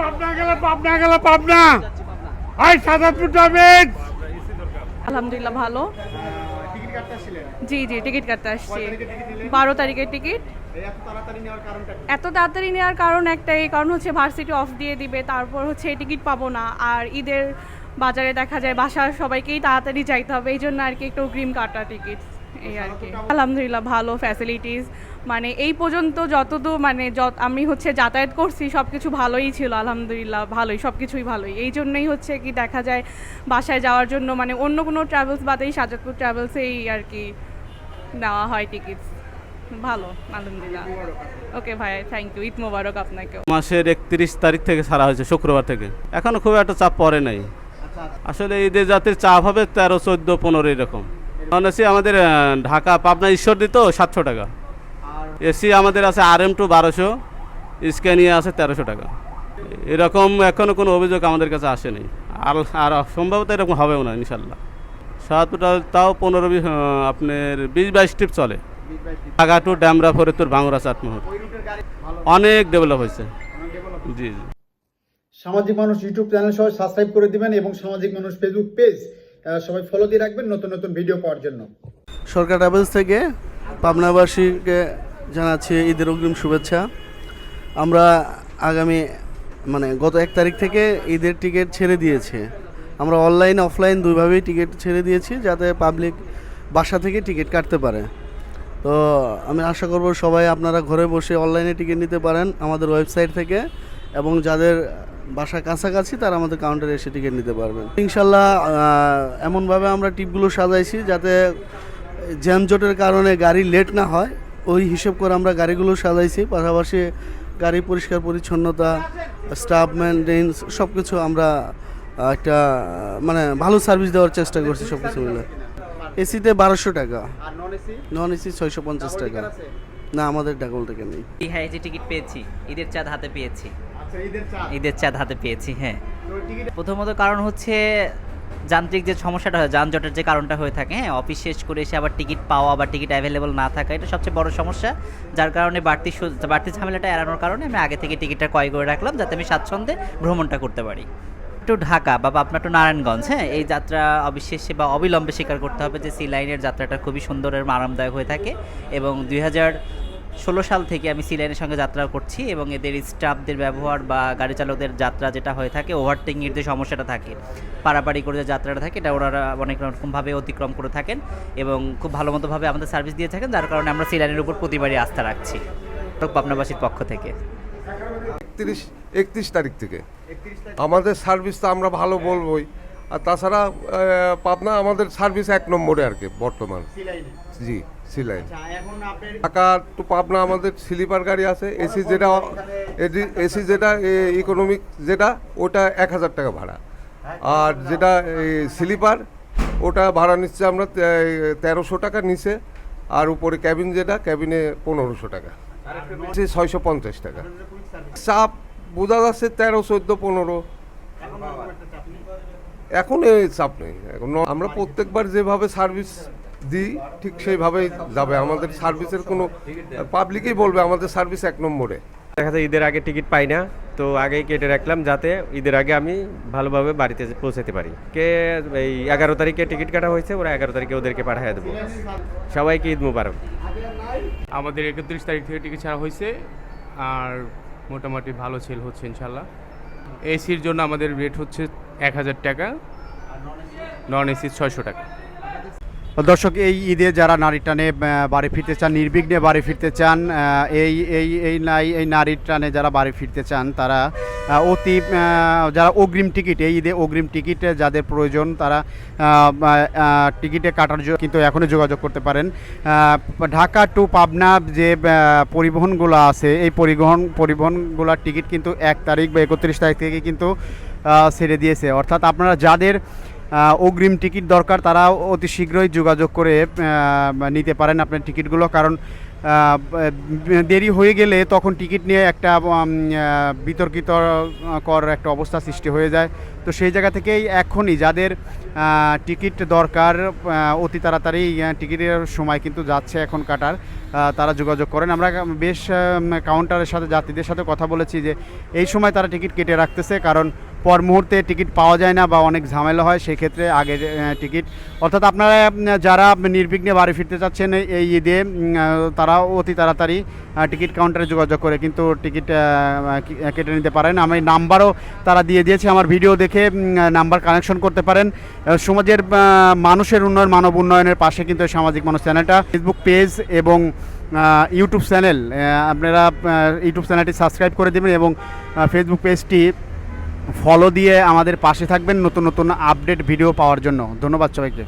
পাবনা গেলে পাবনা গেলে পাবনা। আই সাদাপুর যাবেন আলহামদুলিল্লাহ ভালো। জি জি টিকিট কাটতে আসছি। বারো তারিখের টিকিট। এত তাড়াতাড়ি নেওয়ার কারণ একটাই কারণ হচ্ছে ভার্সিটি অফ দিয়ে দিবে তারপর হচ্ছে টিকিট পাবো না। আর ঈদের বাজারে দেখা যায় বাসার সবাইকেই তাড়াতাড়ি যাইতে হবে এই জন্য আর কি একটু অগ্রিম কাটা টিকিট। এই আর কি। আলহামদুলিল্লাহ। ভালো ফ্যাসিলিটিস মানে এই পর্যন্ত যতদূর মানে যত আমি হচ্ছে যাতায়াত করছি সব কিছু ভালোই ছিল আলহামদুলিল্লাহ ভালোই সব কিছুই ভালোই। এই জন্যই হচ্ছে কি দেখা যায় বাসায় যাওয়ার জন্য মানে অন্য কোনো ট্রাভেলস বাদেই সাজাদপুর ট্রাভেলসেই আর কি নেওয়া হয় টিকিটস ভালো আলহামদুলিল্লাহ। ওকে ভাই থ্যাংক ইউ ঈদ মোবারক আপনাকে মাসের একত্রিশ তারিখ থেকে ছাড়া হয়েছে শুক্রবার থেকে। এখনও খুব একটা চাপ পড়ে নাই। আসলে ঈদের জাতির চাপ হবে তেরো চোদ্দ পনেরো এরকম। নন এসি আমাদের ঢাকা পাবনা ঈশ্বর দিত সাতশো টাকা। এসি আমাদের আছে আর এম টু বারোশো স্ক্যানিয়া আছে তেরোশো টাকা। এরকম এখনও কোনো অভিযোগ আমাদের কাছে আসেনি। আর আর সম্ভবত এরকম হবেও না ইনশাল্লাহ। সাতটা তাও পনেরো বিশ আপনার বিশ বাইশ ট্রিপ চলে। ঢাকা টু ড্যামরা ফরিদপুর ভাঙুরা চাটমোহর অনেক ডেভেলপ হয়েছে। জি জি। সামাজিক মানুষ ইউটিউব চ্যানেল সবাই সাবস্ক্রাইব করে দিবেন এবং সামাজিক মানুষ ফেসবুক পেজ সবাই ফলো দিয়ে রাখবেন নতুন নতুন ভিডিও পাওয়ার জন্য। সরকার ট্রাভেলস থেকে পাবনাবাসীকে জানাচ্ছি ঈদের অগ্রিম শুভেচ্ছা। আমরা আগামী মানে গত এক তারিখ থেকে ঈদের টিকিট ছেড়ে দিয়েছি। আমরা অনলাইন অফলাইন দুইভাবেই টিকিট ছেড়ে দিয়েছি যাতে পাবলিক বাসা থেকে টিকিট কাটতে পারে। তো আমি আশা করব সবাই আপনারা ঘরে বসে অনলাইনে টিকিট নিতে পারেন আমাদের ওয়েবসাইট থেকে এবং যাদের বাসা কাছাকাছি তারা আমাদের কাউন্টারে এসে টিকিট নিতে পারবেন। ইনশাল্লাহ এমনভাবে আমরা টিপগুলো সাজাইছি যাতে জ্যামজটের কারণে গাড়ি লেট না হয়। ওই হিসেব করে আমরা গাড়িগুলো সাজাইছি। পাশাপাশি গাড়ি পরিষ্কার পরিচ্ছন্নতা স্টাফ মেনটেন্স সব কিছু আমরা একটা মানে ভালো সার্ভিস দেওয়ার চেষ্টা করছি সব কিছু মিলে এসিতে বারোশো টাকা। নন এসি নন এসি ছয়শো পঞ্চাশ টাকা। না আমাদের ডাবল টাকা নেই। হ্যাঁ এই যে টিকিট পেয়েছি ঈদের চাঁদ হাতে পেয়েছি। ঈদের ঈদের চাঁদ হাতে পেয়েছি হ্যাঁ। প্রথমত কারণ হচ্ছে যান্ত্রিক যে সমস্যাটা হয় যানজটের যে কারণটা হয়ে থাকে হ্যাঁ অফিস শেষ করে এসে আবার টিকিট পাওয়া বা টিকিট অ্যাভেলেবল না থাকা এটা সবচেয়ে বড় সমস্যা। যার কারণে বাড়তি বাড়তি ঝামেলাটা এড়ানোর কারণে আমি আগে থেকে টিকিটটা ক্রয় করে রাখলাম যাতে আমি স্বাচ্ছন্দ্যে ভ্রমণটা করতে পারি। একটু ঢাকা বা আপনার একটু নারায়ণগঞ্জ হ্যাঁ এই যাত্রা অবিশেষে বা অবিলম্বে স্বীকার করতে হবে যে সি লাইনের যাত্রাটা খুবই সুন্দর এবং আরামদায়ক হয়ে থাকে এবং দুই হাজার ষোলো সাল থেকে আমি সি লাইনের সঙ্গে যাত্রা করছি এবং এদের স্টাফদের ব্যবহার বা গাড়ি চালকদের যাত্রা যেটা হয়ে থাকে ওভারটেকিংয়ের যে সমস্যাটা থাকে পারাপাড়ি করে যে যাত্রাটা থাকে এটা ওনারা অনেক রকমভাবে অতিক্রম করে থাকেন এবং খুব ভালো মতোভাবে আমাদের সার্ভিস দিয়ে থাকেন যার কারণে আমরা সি লাইনের উপর প্রতিবারই আস্থা রাখছি। পাবনাবাসীর পক্ষ থেকে। একত্রিশ একত্রিশ তারিখ থেকে। আমাদের সার্ভিস তো আমরা ভালো বলবোই। আর তাছাড়া পাবনা আমাদের সার্ভিস এক নম্বরে আর কি বর্তমান। জি। আপনার ঢাকা টু পাবনা আমাদের স্লিপার গাড়ি আছে এসি যেটা এসি যেটা ইকোনমিক যেটা ওটা এক হাজার টাকা ভাড়া। আর যেটা স্লিপার ওটা ভাড়া নিচ্ছে আমরা তেরোশো টাকা নিচে আর উপরে ক্যাবিন যেটা ক্যাবিনে পনেরোশো টাকা। ছয়শো পঞ্চাশ টাকা। চাপ বোঝা যাচ্ছে তেরো চোদ্দ পনেরো। এখন এই চাপ নেই। এখন আমরা প্রত্যেকবার যেভাবে সার্ভিস দিই ঠিক সেইভাবেই যাবে। আমাদের সার্ভিসের কোনো পাবলিকই বলবে আমাদের সার্ভিস এক নম্বরে। দেখা যায় ঈদের আগে টিকিট পাই না তো আগেই কেটে রাখলাম যাতে ঈদের আগে আমি ভালোভাবে বাড়িতে পৌঁছাতে পারি। কে এই এগারো তারিখে টিকিট কাটা হয়েছে ওরা এগারো তারিখে ওদেরকে পাঠিয়ে দেবো। সবাইকে ঈদ মুবারক। আমাদের একত্রিশ তারিখ থেকে টিকিট ছাড়া হয়েছে আর মোটামুটি ভালো সেল হচ্ছে ইনশাল্লাহ এসির জন্য আমাদের রেট হচ্ছে এক হাজার টাকা নন এসি ছয়শো টাকা। দর্শক, এই ঈদে যারা নারী টানে বাড়ি ফিরতে চান, নির্বিঘ্নে বাড়ি ফিরতে চান এই এই এই নাই, এই নারীর টানে যারা বাড়ি ফিরতে চান, তারা অতি যারা অগ্রিম টিকিট, এই ঈদে অগ্রিম টিকিট যাদের প্রয়োজন, তারা টিকিটে কাটার জন্য কিন্তু এখনই যোগাযোগ করতে পারেন। ঢাকা টু পাবনা যে পরিবহনগুলো আছে, এই পরিবহন, পরিবহনগুলোর টিকিট কিন্তু এক তারিখ বা একত্রিশ তারিখ থেকে কিন্তু ছেড়ে দিয়েছে। অর্থাৎ আপনারা যাদের অগ্রিম টিকিট দরকার তারা অতি শীঘ্রই যোগাযোগ করে নিতে পারেন আপনার টিকিটগুলো। কারণ দেরি হয়ে গেলে তখন টিকিট নিয়ে একটা বিতর্কিত কর একটা অবস্থা সৃষ্টি হয়ে যায়। তো সেই জায়গা থেকেই এখনই যাদের টিকিট দরকার অতি তাড়াতাড়ি টিকিটের সময় কিন্তু যাচ্ছে এখন কাটার তারা যোগাযোগ করেন। আমরা বেশ কাউন্টারের সাথে যাত্রীদের সাথে কথা বলেছি যে এই সময় তারা টিকিট কেটে রাখতেছে, কারণ পর মুহূর্তে টিকিট পাওয়া যায় না বা অনেক ঝামেলা হয়, সেক্ষেত্রে আগে টিকিট। অর্থাৎ আপনারা যারা নির্বিঘ্নে বাড়ি ফিরতে চাচ্ছেন এই- ঈদে তারা অতি তাড়াতাড়ি টিকিট কাউন্টারে যোগাযোগ করে, কিন্তু টিকিট কেটে নিতে পারেন আমি নাম্বারও তারা দিয়ে দিয়েছে, আমার ভিডিও দেখে নাম্বার কানেকশন করতে পারেন। সমাজের মানুষের উন্নয়ন, মানব উন্নয়নের পাশে কিন্তু সামাজিক মানুষ চ্যানেলটা। ফেসবুক পেজ এবং ইউটিউব চ্যানেল আপনারা ইউটিউব চ্যানেলটি সাবস্ক্রাইব করে দেবেন এবং ফেসবুক পেজটি ফলো দিয়ে আমাদের পাশে থাকবেন নতুন নতুন আপডেট ভিডিও পাওয়ার জন্য। ধন্যবাদ সবাইকে।